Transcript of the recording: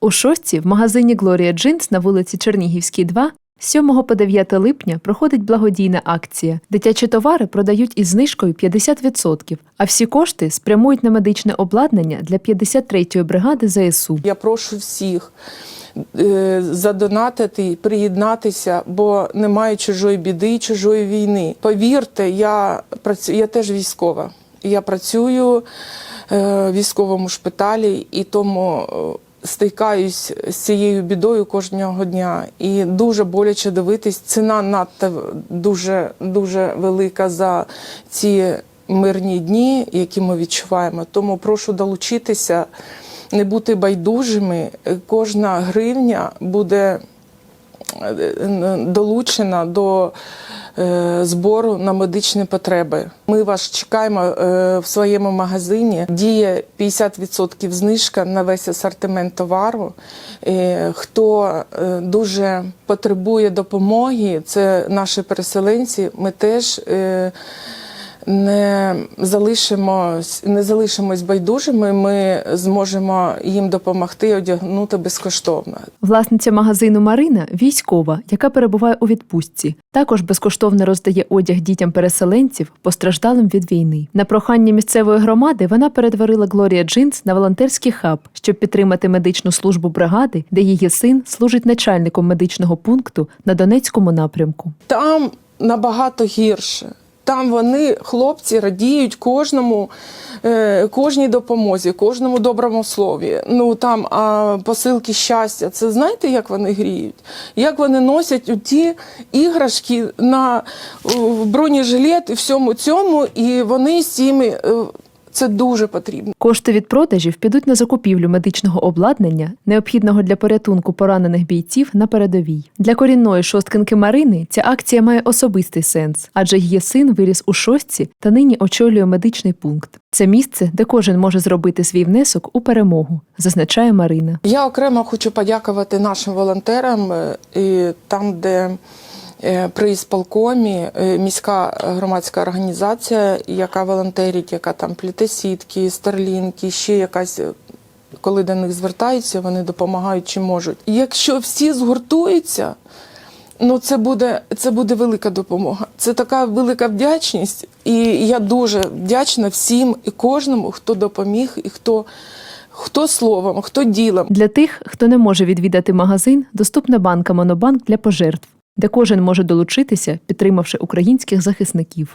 У шостці в магазині Глорія Джинс на вулиці Чернігівській, 2 з 7 по 9 липня проходить благодійна акція. Дитячі товари продають із знижкою 50%, а всі кошти спрямують на медичне обладнання для 53-ї бригади ЗСУ. Я прошу всіх е, задонатити, приєднатися, бо немає чужої біди, чужої війни. Повірте, я працюю, я теж військова. Я працюю е, в військовому шпиталі і тому. Е, Стикаюсь з цією бідою кожного дня, і дуже боляче дивитись. Ціна надто дуже дуже велика за ці мирні дні, які ми відчуваємо. Тому прошу долучитися, не бути байдужими. Кожна гривня буде е, долучена до е, збору на медичні потреби. Ми вас чекаємо е, в своєму магазині. Діє 50% знижка на весь асортимент товару. Е, Хто е, дуже потребує допомоги, це наші переселенці. Ми теж. Не залишимось, не залишимось байдужими, ми зможемо їм допомогти одягнути безкоштовно. Власниця магазину Марина військова, яка перебуває у відпустці. Також безкоштовно роздає одяг дітям переселенців, постраждалим від війни. На прохання місцевої громади вона перетворила Глорія Джинс на волонтерський хаб, щоб підтримати медичну службу бригади, де її син служить начальником медичного пункту на Донецькому напрямку. Там набагато гірше. Там вони, хлопці, радіють кожному, е, кожній допомозі, кожному доброму слові. Ну там а, посилки щастя. Це знаєте, як вони гріють? Як вони носять у ті іграшки на бронежилет і всьому цьому, і вони з цими е, це дуже потрібно. Кошти від продажів підуть на закупівлю медичного обладнання, необхідного для порятунку поранених бійців на передовій. Для корінної шосткинки Марини ця акція має особистий сенс, адже її син виріс у шостці та нині очолює медичний пункт. Це місце, де кожен може зробити свій внесок у перемогу, зазначає Марина. Я окремо хочу подякувати нашим волонтерам е, і там, де при ісполкомі е, міська громадська організація, яка волонтерить, яка там пліте сітки, старлінки, ще якась. е, Коли до них звертаються, вони допомагають чим можуть. І Якщо всі згуртуються, ну це буде, це буде велика допомога. Це така велика вдячність. І я дуже вдячна всім і кожному, хто допоміг, і хто, хто словом, хто ділом. Для тих, хто не може відвідати магазин, доступна банка Монобанк для пожертв, де кожен може долучитися, підтримавши українських захисників.